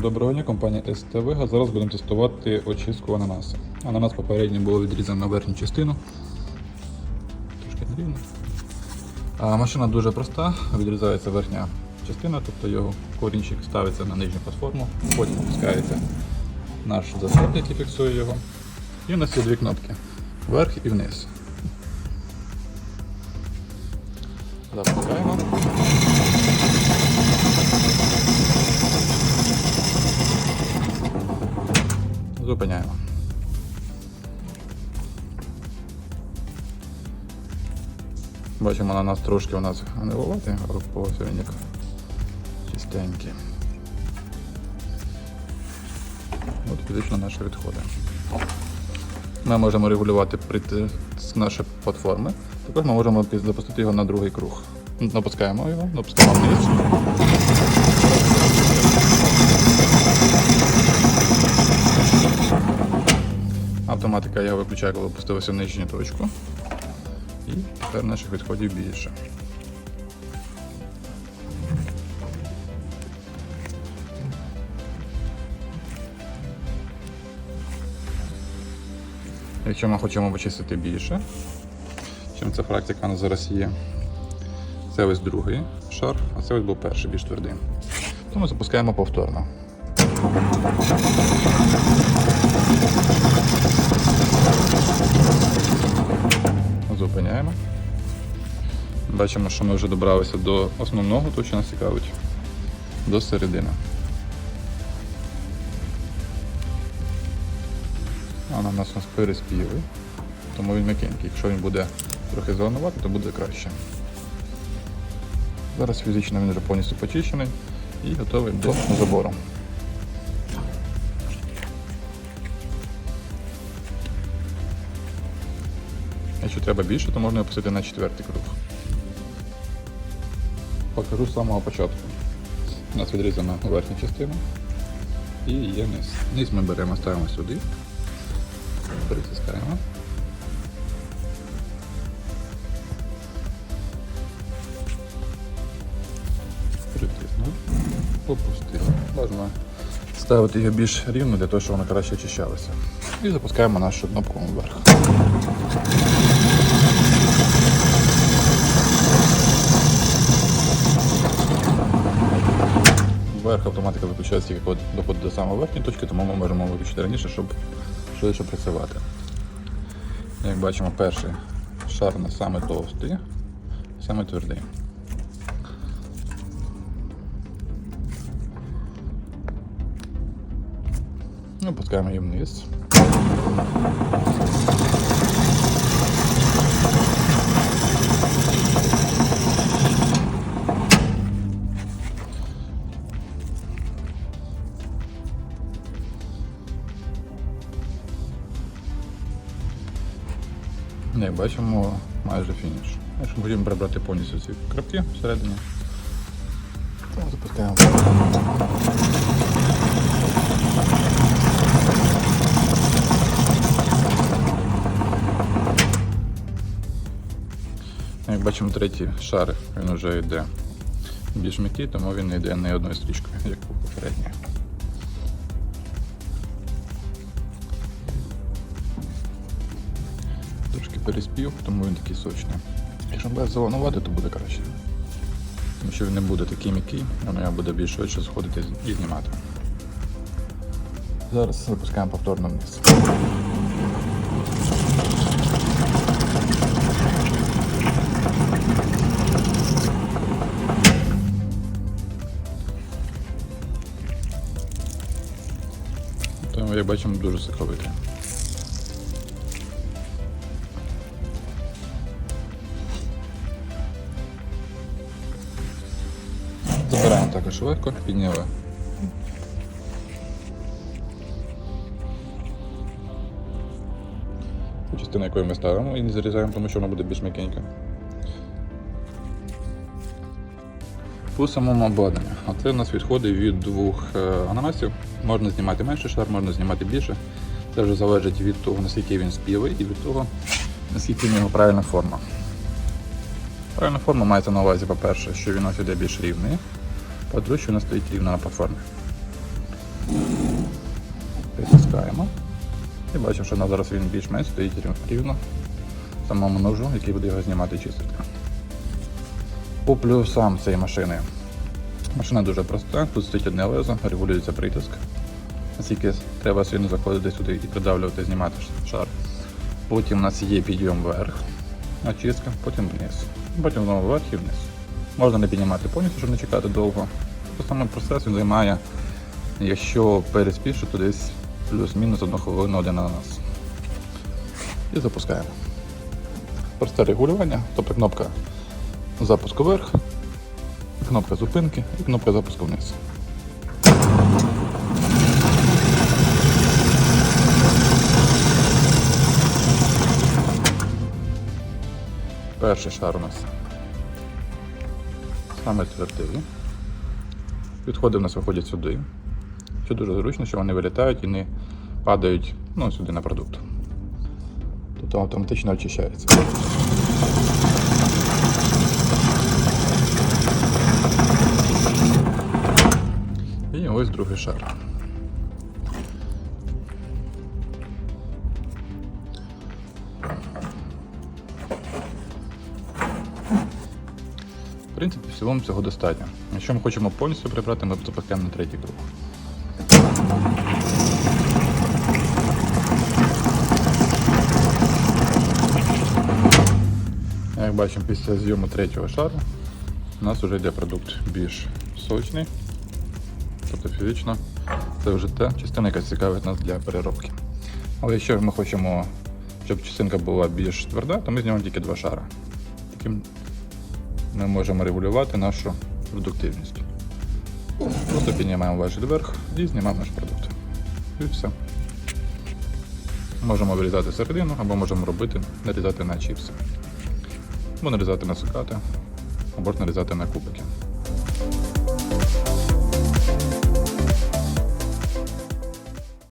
Доброго дня, компанія СТВ. Зараз будемо тестувати очистку ананаса. Ананас попередньо було відрізано на верхню частину. Трошки нерівно. А машина дуже проста, відрізається верхня частина, тобто його корінчик ставиться на нижню платформу, потім опускається наш засоб, який фіксує його. І у нас є дві кнопки вверх і вниз. Запускаємо. Зупиняємо. Бачимо, на нас трошки у нас гниловатий, але полосвійник чистенький. От фізично наші відходи. Ми можемо регулювати притиск нашої платформи. Також ми можемо запустити його на другий круг. Напускаємо його, напускаємо вниз. Автоматика я виключаю, коли опустилася в нижню точку. І тепер наших відходів більше. Якщо ми хочемо почистити більше, чим ця практика у нас зараз є, це ось другий шар, а це ось був перший, більш твердий. То ми запускаємо повторно. Зупиняємо. Бачимо, що ми вже добралися до основного, то що нас цікавить, до середини. Ананас у нас переспілий, тому він м'якенький. Якщо він буде трохи зеленувати, то буде краще. Зараз фізично він вже повністю почищений і готовий до забору. Якщо треба більше, то можна опустити на четвертий круг. Покажу з самого початку. У нас відрізана верхня частина і є низ. Низ ми беремо, ставимо сюди, притискаємо. Притиснув, опустив. Можна ставити його більш рівно для того, щоб воно краще очищалося. І запускаємо нашу кнопку вверх. Вверх автоматика виключається тільки доходить до самої верхньої точки, тому ми можемо виключити раніше, щоб швидше працювати. Як бачимо, перший шар на саме товстий, саме твердий. Ну, Опускаємо її вниз. Як бачимо, майже фініш. Якщо будемо прибрати повністю ці крапки всередині, то запускаємо. Як бачимо, третій шар він вже йде більш м'який, тому він не йде не одною стрічкою, як у попередній. Переспів, тому він такий сочний. Якщо буде зеленувати, то буде краще. Тому що він не буде такий м'який, воно буде більш швидше сходити і знімати. Зараз запускаємо повторно вниз. Тому, як бачимо, дуже соковитий. Також легко, підняли. Ту частину, якою ми ставимо і не зарізаємо, тому що вона буде більш м'якенька. По самому обладнанню. Оце у нас відходи від двох е, ананасів. Можна знімати менше шар, можна знімати більше. Це вже залежить від того, наскільки він спілий і від того, наскільки в нього правильна форма. Правильна форма мається на увазі, по-перше, що він ось іде більш рівний, по-друге, що він стоїть рівно на платформі. Притискаємо. І бачимо, що у нас зараз він більш-менш стоїть рівно самому ножу, який буде його знімати і чистити. По плюсам цієї машини. Машина дуже проста, тут стоїть одне лезо, регулюється притиск. Наскільки треба сильно заходити сюди і придавлювати, знімати шар. Потім у нас є підйом вверх, очистка, потім вниз. Потім знову вверх і вниз. Можна не піднімати повністю, щоб не чекати довго. Тобто Саме процес він займає, якщо переспішу, то десь плюс-мінус одну хвилину один ананас. І запускаємо. Просте регулювання, тобто кнопка запуску вверх, кнопка зупинки і кнопка запуску вниз. Перший шар у нас саме твердий. Відходи у нас виходять сюди. Що дуже зручно, що вони вилітають і не падають ну, сюди на продукт. Тобто автоматично очищається. І ось другий шар. Принципі, в цілому цього достатньо. Якщо ми хочемо повністю прибрати, ми запускаємо на третій круг. Як бачимо, після зйому третього шару у нас вже йде продукт більш сочний. Тобто фізично це вже та частина, яка цікавить нас для переробки. Але якщо ми хочемо, щоб частинка була більш тверда, то ми знімемо тільки два шара. Таким ми можемо регулювати нашу продуктивність. Просто піднімаємо важіль вверх і знімаємо наш продукт. І все. Можемо вирізати середину або можемо робити, нарізати на чіпси. Або нарізати на цукати, або нарізати на кубики.